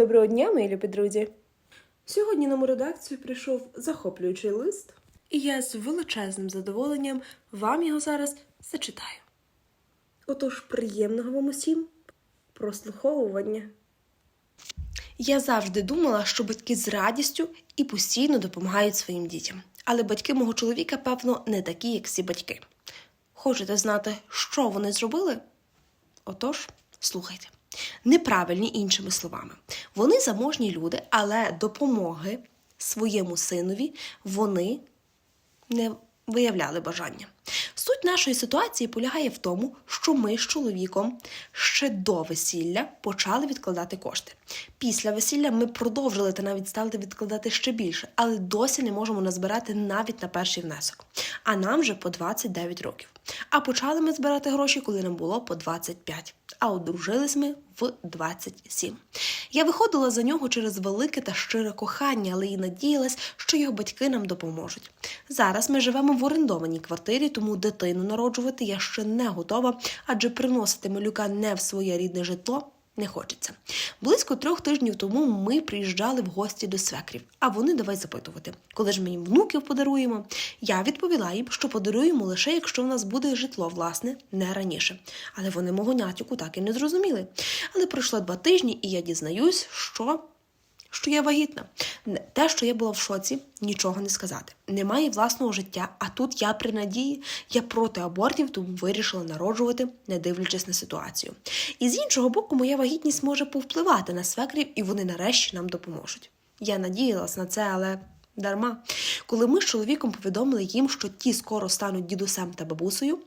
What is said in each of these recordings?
Доброго дня, мої любі друзі! Сьогодні нам у редакцію прийшов захоплюючий лист, і я з величезним задоволенням вам його зараз зачитаю. Отож, приємного вам усім прослуховування. Я завжди думала, що батьки з радістю і постійно допомагають своїм дітям. Але батьки мого чоловіка, певно, не такі, як всі батьки. Хочете знати, що вони зробили? Отож, слухайте. Неправильні іншими словами. Вони заможні люди, але допомоги своєму синові вони не виявляли бажання. Суть нашої ситуації полягає в тому, що ми з чоловіком ще до весілля почали відкладати кошти. Після весілля ми продовжили та навіть стали відкладати ще більше, але досі не можемо назбирати навіть на перший внесок. А нам вже по 29 років. А почали ми збирати гроші, коли нам було по 25 а одружились ми в 27. Я виходила за нього через велике та щире кохання, але і надіялась, що його батьки нам допоможуть. Зараз ми живемо в орендованій квартирі, тому дитину народжувати я ще не готова, адже приносити малюка не в своє рідне житло. Не хочеться. Близько трьох тижнів тому ми приїжджали в гості до свекрів, а вони давай запитувати, коли ж їм внуків подаруємо. Я відповіла їм, що подаруємо лише якщо в нас буде житло, власне, не раніше. Але вони мого натяку так і не зрозуміли. Але пройшло два тижні, і я дізнаюсь, що. Що я вагітна. Те, що я була в шоці, нічого не сказати. Немає власного життя, а тут я при надії, я проти абортів, тому вирішила народжувати, не дивлячись на ситуацію. І з іншого боку, моя вагітність може повпливати на свекрів, і вони нарешті нам допоможуть. Я надіялась на це, але дарма. Коли ми з чоловіком повідомили їм, що ті скоро стануть дідусем та бабусею,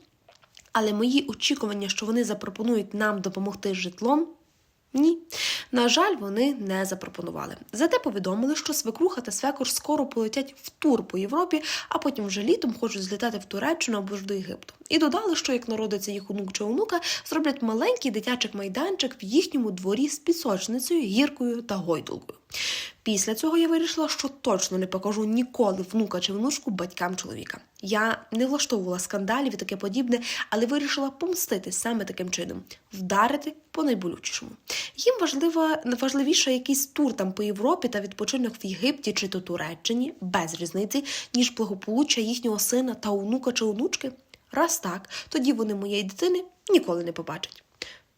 але мої очікування, що вони запропонують нам допомогти з житлом, ні. На жаль, вони не запропонували. Зате повідомили, що свекруха та свекор скоро полетять в тур по Європі, а потім вже літом хочуть злітати в Туреччину або ж до Єгипту. І додали, що як народиться їх онук чи онука, зроблять маленький дитячий майданчик в їхньому дворі з пісочницею, гіркою та гойдулкою. Після цього я вирішила, що точно не покажу ніколи внука чи внучку батькам чоловіка. Я не влаштовувала скандалів і таке подібне, але вирішила помстити саме таким чином вдарити по найболючішому. Їм важлива важливіше якийсь тур там по Європі та відпочинок в Єгипті чи то Туреччині без різниці, ніж благополуччя їхнього сина та онука чи онучки. Раз так, тоді вони моєї дитини ніколи не побачать.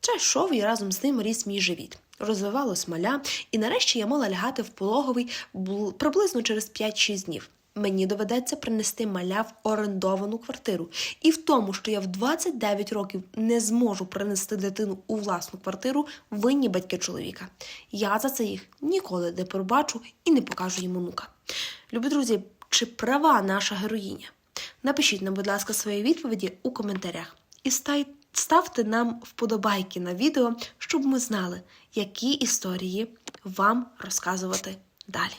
Час йшов і разом з ним ріс мій живіт. Розвивалось маля, і нарешті я мала лягати в пологовий бл- приблизно через 5-6 днів. Мені доведеться принести маля в орендовану квартиру. І в тому, що я в 29 років не зможу принести дитину у власну квартиру, винні батьки чоловіка. Я за це їх ніколи не пробачу і не покажу їм онука. Любі друзі, чи права наша героїня? Напишіть нам, будь ласка, свої відповіді у коментарях. І ставте нам вподобайки на відео, щоб ми знали, які історії вам розказувати далі.